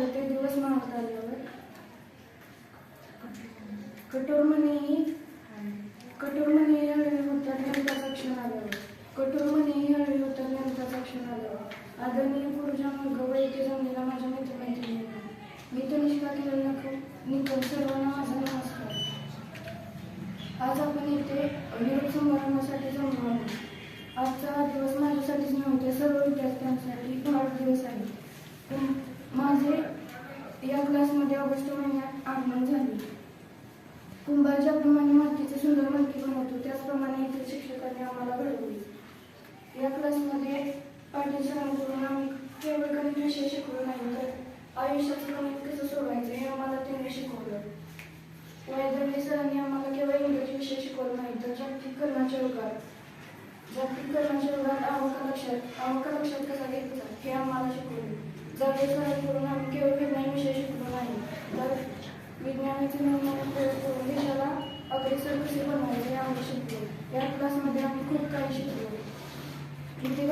आलं ते दिवस मागत आल्यावर कठोर मनेही कठोर मनेही हळवी होतात नेमकाचा क्षण आल्यावर. कठोर मनेही हळवी होतात नेमकाचा क्षण आल्यावर. आदरणीय गुरुजन व येथे जमलेला माझ्या मित्रमैत्रिणींना. मी तनिष्का किरण निकम सर्वांना माझा नमस्कार आज आपण येथे निरोप समारंभासाठी जमलो आहोत. आजचा हा दिवस माझ्यासाठीच नव्हते सर्व विद्यार्थ्यांसाठी वाढदिवस आहे. माझे या क्लासमध्ये ऑगस्ट महिन्यात आगमन झाले. कुंभार ज्याप्रमाणे मातीचे सुंदर मणके बनवतो त्याचप्रमाणे इथे शिक्षकांनी आम्हाला घडवले. या क्लासमध्ये पाटील सरांकडून आम्ही केवळ गणित विषय शिकलो नाही तर आयुष्याचं गणित कसं सोडवायचं हे आम्हाला त्यांनी शिकवलं. वैदर्भी सरांनी आम्हाला केवळ इंग्रजी विषय शिकवलं नाही तर जागतिक कर्णाच्या युगात जागतिक कर्णाच्या युगात आवका लक्षात आवका लक्षात कसा घ्यायचा हे आम्हाला शिकवले. जागे सरांकडून आम्ही केवळ विज्ञान विषय शिकलो नाही. तर विज्ञानाचे निर्माण प्रयोग करून देशाला अग्रेसर कसे बनवायचे आम्ही शिकलो. या क्लासमध्ये आम्ही खूप काही शिकलो. किती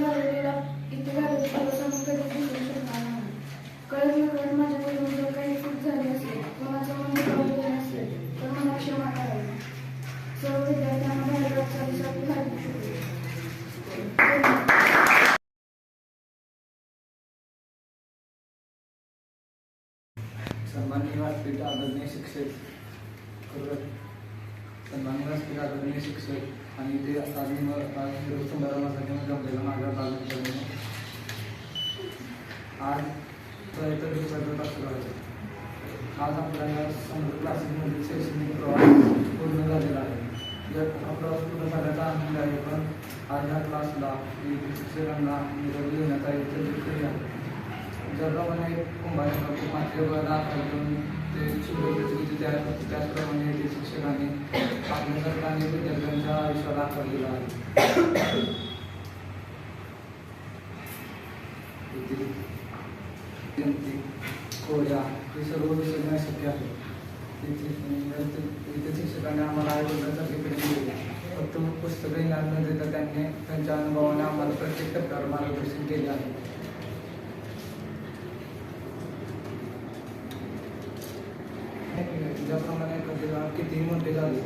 सन्माननीय व्यासपीठ आदरणीय शिक्षक खरं सन्माननीय व्यासपीठ आदरणीय शिक्षक आणि ते आज मी आज निरोप समारंभासाठी मी जमलेला माझ्या बालकांनी आज प्रयत्न दिवसाचं तास आज आपल्या या समृद्ध क्लासेसमधील शैक्षणिक प्रवास पूर्ण झालेला आहे. जर हा प्रवास पूर्ण झाल्याचा आनंद आहे पण आज ह्या क्लासला शिक्षकांना निरोप देण्याचा इतर आहे. ज्याप्रमाणे कुंभारांना मात्र ते शिकवण्याची त्या त्याचप्रमाणे ते शिक्षकांनी आपल्या सरकारने विद्यार्थ्यांच्या आयुष्याला आकार दिला आहे. कोड्या हे सर्व विषय शक्य आहे. इथे शिक्षकांनी आम्हाला आयुर्वेदासाठी दिले. फक्त पुस्तकं ज्ञान न देता त्यांनी त्यांच्या अनुभवाने आम्हाला प्रत्येक टप्प्यावर मार्गदर्शन केले आहे. ज्याप्रमाणे एखाद्याला कितीही मोठे झाले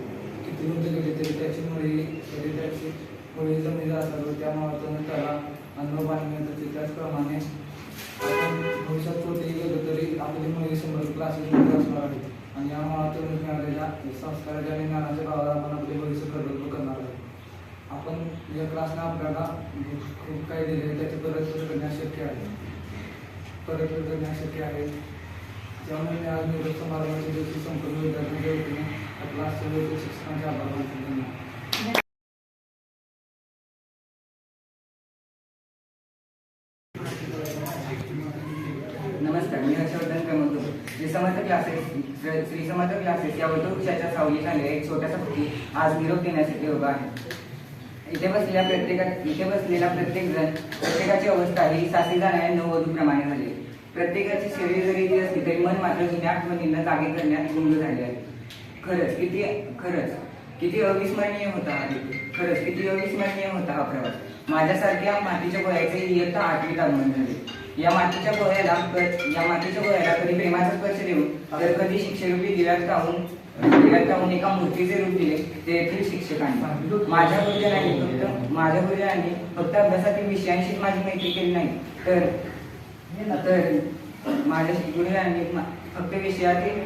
किती मोठे गेले तरी त्याची मुळी तरी त्याची मुळी जमी जातात त्या मार्गातून त्याला अन्न पाणी मिळतं. ते त्याचप्रमाणे आपण भविष्यात कुठेही गेलो तरी आपली मुळी शंभर क्लासेसमध्ये असणार आहे. आणि या मार्गातून मिळालेल्या संस्काराच्या आणि ज्ञानाच्या भावाला आपण आपले भविष्य प्रकल्प करणार आहे आपण या क्लासने आपल्याला खूप काही दिले त्याची परतफेड करण्यास शक्य आहे. परतफेड करण्यास शक्य आहे. त्यामुळे आज निरोप समारंभाच्या दिवशी संपूर्ण विद्यार्थ्यांच्या वतीने आपला सर्व शिक्षकांचे आभार मानतो धन्यवाद. नमस्कार मी हर्षवर्धन क्रमांक श्री समर्थ क्लासेस श्री समर्थ क्लासेस या वृक्षाच्या सावलीत आलेल्या एक छोट्यासा पक्षी आज निरोप देण्यासाठी उभा आहे. इथे बसलेल्या प्रत्येका इथे बसलेला प्रत्येक जण प्रत्येकाची अवस्था ही सासरी जाणाऱ्या नववधूप्रमाणे झाली प्रत्येकाची शरीर जरी ती असली तरी मन मात्र जुन्या आठवणींना जागे करण्यात गुंग झाले आहे. खरंच किती खरंच किती अविस्मरणीय होता खरंच किती अविस्मरणीय होता हा प्रवास. माझ्यासारख्या मातीच्या गोळ्याचे इयत्ता आठवीत आगमन झाले. या मातीच्या गोळ्याला या मातीच्या गोळ्याला कधी प्रेमाचा स्पर्श देऊन तर कधी शिक्षरूपी दिव्यात काहून दिव्यात काहून एका मूर्तीचे रूप दिले ते येथील शिक्षकांनी. माझ्या गुरुजनांनी फक्त माझ्या गुरुजनांनी फक्त अभ्यासातील विषयांशीच माझी मैत्री केली नाही. तर तर माझ्या गुरुजनांनी मा- फक्त विषयातील